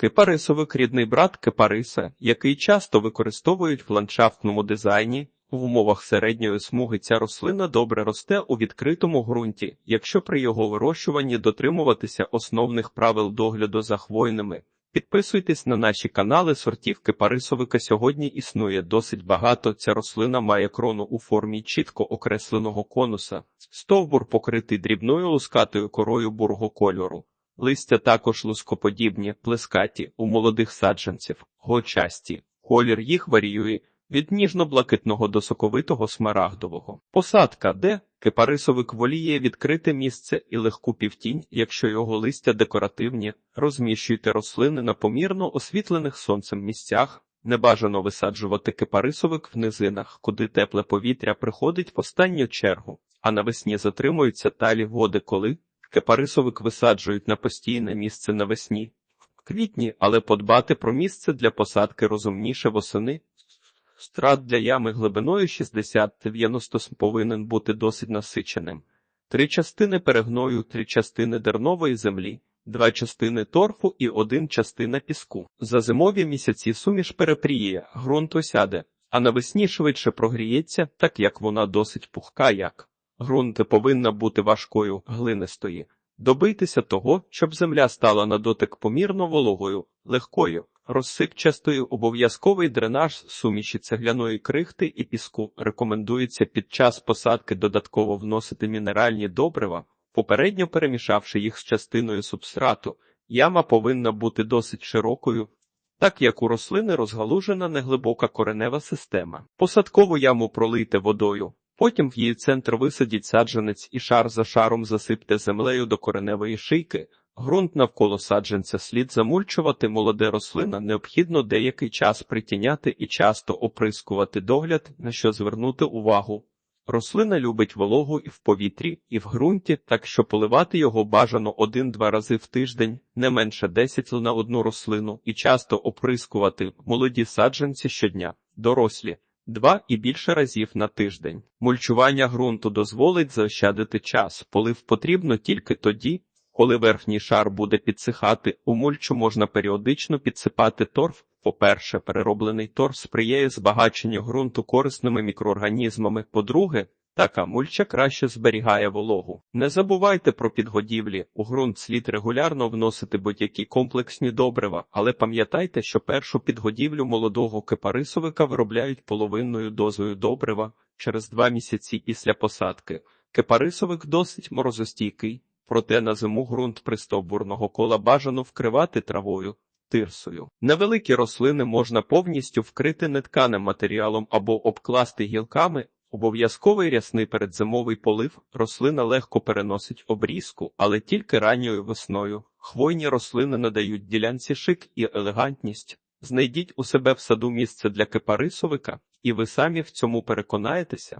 Кипарисовик – рідний брат кипариса, який часто використовують в ландшафтному дизайні. В умовах середньої смуги ця рослина добре росте у відкритому ґрунті, якщо при його вирощуванні дотримуватися основних правил догляду за хвойними. Підписуйтесь на наші канали сортів кипарисовика. Сьогодні існує досить багато. Ця рослина має крону у формі чітко окресленого конуса. Стовбур покритий дрібною лускатою корою бурого кольору. Листя також лускоподібні, плескаті, у молодих саджанців, гочасті. Колір їх варіює від ніжно-блакитного до соковитого смарагдового. Посадка, де кипарисовик воліє відкрите місце і легку півтінь, якщо його листя декоративні, розміщуйте рослини на помірно освітлених сонцем місцях. Небажано висаджувати кипарисовик в низинах, куди тепле повітря приходить в останню чергу, а навесні затримуються талі води, коли Кипарисовик висаджують на постійне місце навесні. В квітні, але подбати про місце для посадки розумніше восени. Страт для ями глибиною 60-90 см повинен бути досить насиченим. Три частини перегною, три частини дернової землі, два частини торфу і один частина піску. За зимові місяці суміш перепріє, ґрунт осяде, а навесні швидше прогріється, так як вона досить пухка як. Грунти повинна бути важкою, глинистої. Добитися того, щоб земля стала на дотик помірно вологою, легкою, розсипчастою обов'язковий дренаж суміші цегляної крихти і піску рекомендується під час посадки додатково вносити мінеральні добрива, попередньо перемішавши їх з частиною субстрату. Яма повинна бути досить широкою, так як у рослини розгалужена неглибока коренева система. Посадкову яму пролийте водою. Потім в її центр висадіть саджанець і шар за шаром засипте землею до кореневої шийки. Грунт навколо саджанця слід замульчувати молоде рослина, необхідно деякий час притіняти і часто оприскувати догляд, на що звернути увагу. Рослина любить вологу і в повітрі, і в ґрунті, так що поливати його бажано один-два рази в тиждень, не менше 10 на одну рослину, і часто оприскувати молоді саджанці щодня, дорослі два і більше разів на тиждень. Мульчування ґрунту дозволить заощадити час. Полив потрібно тільки тоді, коли верхній шар буде підсихати. У мульчу можна періодично підсипати торф. По-перше, перероблений торф сприяє збагаченню ґрунту корисними мікроорганізмами. По-друге, Така мульча краще зберігає вологу. Не забувайте про підгодівлі. У ґрунт слід регулярно вносити будь-які комплексні добрива, але пам'ятайте, що першу підгодівлю молодого кипарисовика виробляють половинною дозою добрива через два місяці після посадки. Кипарисовик досить морозостійкий, проте на зиму ґрунт пристовбурного кола бажано вкривати травою. Тирсою. Невеликі рослини можна повністю вкрити нетканим матеріалом або обкласти гілками, Обов'язковий рясний передзимовий полив рослина легко переносить обрізку, але тільки ранньою весною. Хвойні рослини надають ділянці шик і елегантність. Знайдіть у себе в саду місце для кипарисовика, і ви самі в цьому переконаєтеся.